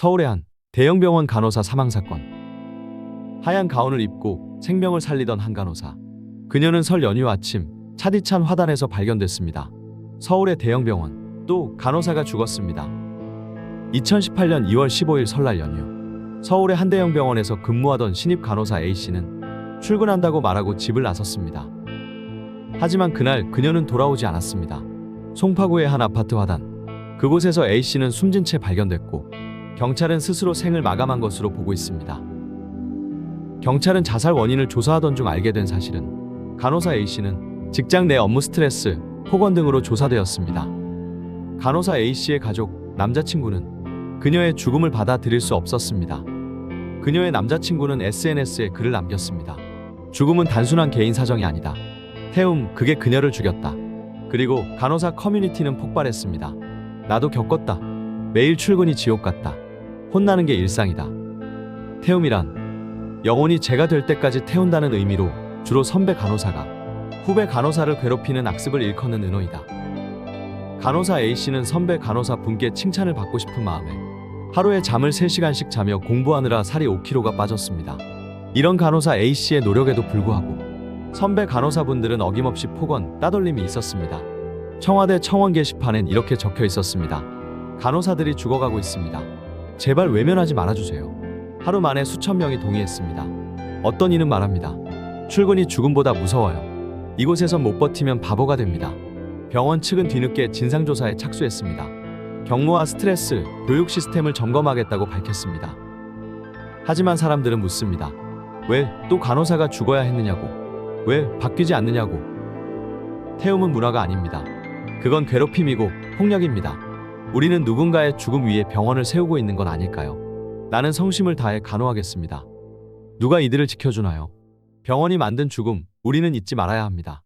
서울의 한 대형병원 간호사 사망 사건. 하얀 가운을 입고 생명을 살리던 한 간호사. 그녀는 설 연휴 아침 차디찬 화단에서 발견됐습니다. 서울의 대형병원. 또 간호사가 죽었습니다. 2018년 2월 15일 설날 연휴. 서울의 한 대형 병원에서 근무하던 신입 간호사 A씨는 출근한다고 말하고 집을 나섰습니다. 하지만 그날 그녀는 돌아오지 않았습니다. 송파구의 한 아파트 화단. 그곳에서 A씨는 숨진 채 발견됐고 경찰은 스스로 생을 마감한 것으로 보고 있습니다. 경찰은 자살 원인을 조사하던 중 알게 된 사실은 간호사 A씨는 직장 내 업무 스트레스, 폭언 등으로 조사되었습니다. 간호사 A씨의 가족, 남자친구는 그녀의 죽음을 받아들일 수 없었습니다. 그녀의 남자친구는 SNS에 글을 남겼습니다. 죽음은 단순한 개인 사정이 아니다. 태움, 그게 그녀를 죽였다. 그리고 간호사 커뮤니티는 폭발했습니다. 나도 겪었다. 매일 출근이 지옥 같다. 혼나는 게 일상이다. 태움이란 영혼이 제가 될 때까지 태운다는 의미로 주로 선배 간호사가 후배 간호사를 괴롭히는 악습을 일컫는 은어이다. 간호사 A씨는 선배 간호사 분께 칭찬을 받고 싶은 마음에 하루에 잠을 3시간씩 자며 공부하느라 살이 5kg가 빠졌습니다. 이런 간호사 A씨의 노력에도 불구하고 선배 간호사분들은 어김없이 폭언, 따돌림이 있었습니다. 청와대 청원 게시판엔 이렇게 적혀 있었습니다. 간호사들이 죽어가고 있습니다. 제발 외면하지 말아주세요. 하루 만에 수천 명이 동의했습니다. 어떤 이는 말합니다. 출근이 죽음보다 무서워요. 이곳에선 못 버티면 바보가 됩니다. 병원 측은 뒤늦게 진상조사에 착수했습니다. 경무와 스트레스, 교육 시스템을 점검하겠다고 밝혔습니다. 하지만 사람들은 묻습니다. 왜 또 간호사가 죽어야 했느냐고? 왜 바뀌지 않느냐고? 태움은 문화가 아닙니다. 그건 괴롭힘이고 폭력입니다. 우리는 누군가의 죽음 위에 병원을 세우고 있는 건 아닐까요? 나는 성심을 다해 간호하겠습니다. 누가 이들을 지켜주나요? 병원이 만든 죽음, 우리는 잊지 말아야 합니다.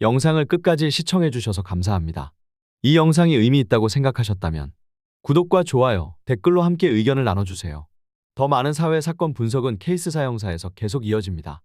영상을 끝까지 시청해주셔서 감사합니다. 이 영상이 의미 있다고 생각하셨다면 구독과 좋아요, 댓글로 함께 의견을 나눠주세요. 더 많은 사회 사건 분석은 케이스 사형사에서 계속 이어집니다.